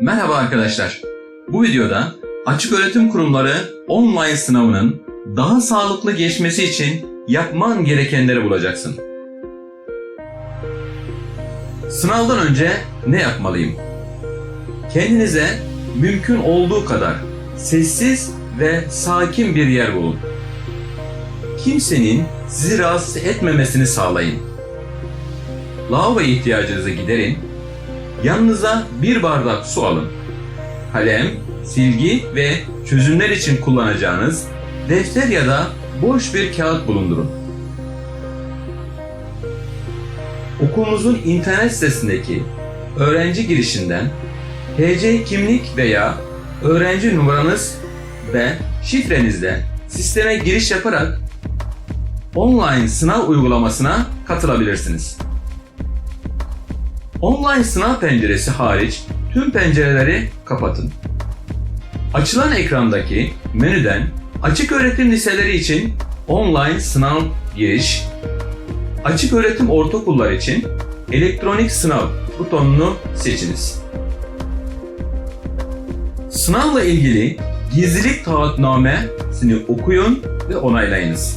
Merhaba arkadaşlar. Bu videoda açık öğretim kurumları online sınavının daha sağlıklı geçmesi için yapman gerekenleri bulacaksın. Sınavdan önce ne yapmalıyım? Kendinize mümkün olduğu kadar sessiz ve sakin bir yer bulun. Kimsenin sizi rahatsız etmemesini sağlayın. Lavabo ihtiyacınızı giderin Yanınıza bir bardak su alın. Kalem, silgi ve çözümler için kullanacağınız defter ya da boş bir kağıt bulundurun. Okulunuzun internet sitesindeki öğrenci girişinden TC kimlik veya öğrenci numaranız ve şifrenizle sisteme giriş yaparak online sınav uygulamasına katılabilirsiniz. Online sınav penceresi hariç tüm pencereleri kapatın. Açılan ekrandaki menüden açık öğretim liseleri için online sınav giriş, açık öğretim ortaokullar için elektronik sınav butonunu seçiniz. Sınavla ilgili gizlilik taahhütnamesini okuyun ve onaylayınız.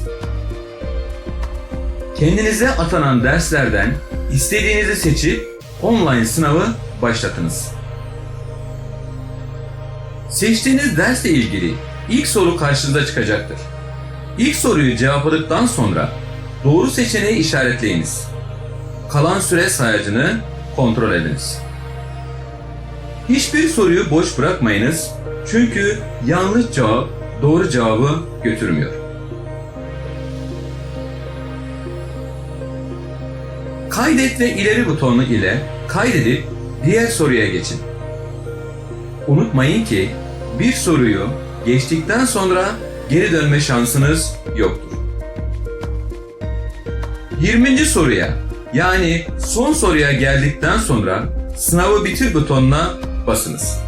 Kendinize atanan derslerden istediğinizi seçip online sınavı başlatınız. Seçtiğiniz dersle ilgili ilk soru karşınıza çıkacaktır. İlk soruyu cevapladıktan sonra doğru seçeneği işaretleyiniz. Kalan süre sayacını kontrol ediniz. Hiçbir soruyu boş bırakmayınız çünkü yanlış cevap doğru cevabı götürmüyor. Kaydet ve ileri butonu ile kaydedip diğer soruya geçin. Unutmayın ki bir soruyu geçtikten sonra geri dönme şansınız yoktur. 20. soruya yani son soruya geldikten sonra sınavı bitir butonuna basınız.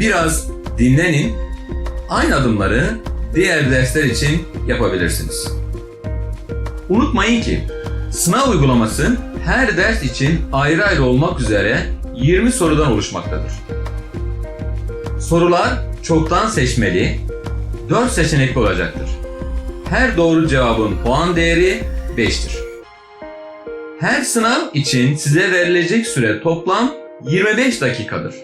Biraz dinlenin, aynı adımları diğer dersler için yapabilirsiniz. Unutmayın ki sınav uygulaması her ders için ayrı ayrı olmak üzere 20 sorudan oluşmaktadır. Sorular çoktan seçmeli, 4 seçenekli olacaktır. Her doğru cevabın puan değeri 5'tir. Her sınav için size verilecek süre toplam 25 dakikadır.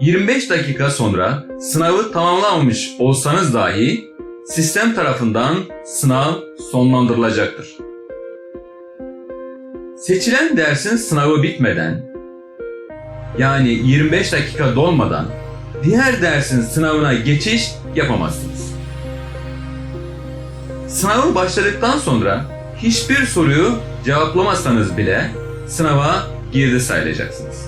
25 dakika sonra sınavı tamamlamamış olsanız dahi sistem tarafından sınav sonlandırılacaktır. Seçilen dersin sınavı bitmeden yani 25 dakika dolmadan diğer dersin sınavına geçiş yapamazsınız. Sınavı başladıktan sonra hiçbir soruyu cevaplamazsanız bile sınava girdi sayılacaksınız.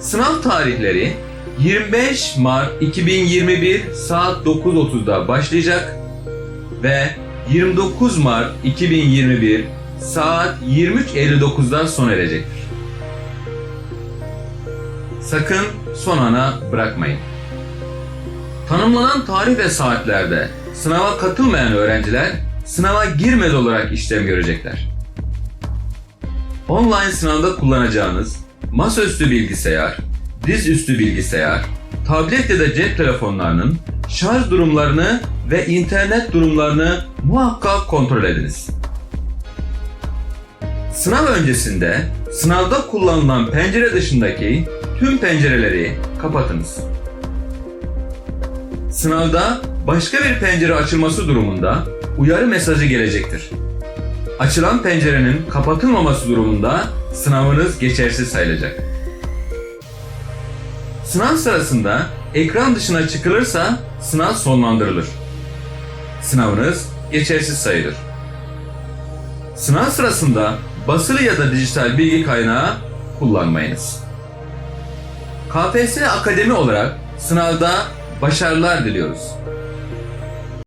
Sınav tarihleri 25 Mart 2021 saat 9.30'da başlayacak ve 29 Mart 2021 saat 23.59'da sona erecektir. Sakın son ana bırakmayın. Tanımlanan tarih ve saatlerde sınava katılmayan öğrenciler sınava girmedi olarak işlem görecekler. Online sınavda kullanacağınız masaüstü bilgisayar, dizüstü bilgisayar, tablet ya da cep telefonlarının şarj durumlarını ve internet durumlarını muhakkak kontrol ediniz. Sınav öncesinde sınavda kullanılan pencere dışındaki tüm pencereleri kapatınız. Sınavda başka bir pencere açılması durumunda uyarı mesajı gelecektir. Açılan pencerenin kapatılmaması durumunda sınavınız geçersiz sayılacak. Sınav sırasında ekran dışına çıkılırsa sınav sonlandırılır. Sınavınız geçersiz sayılır. Sınav sırasında basılı ya da dijital bilgi kaynağı kullanmayınız. KPSS Akademi olarak sınavda başarılar diliyoruz.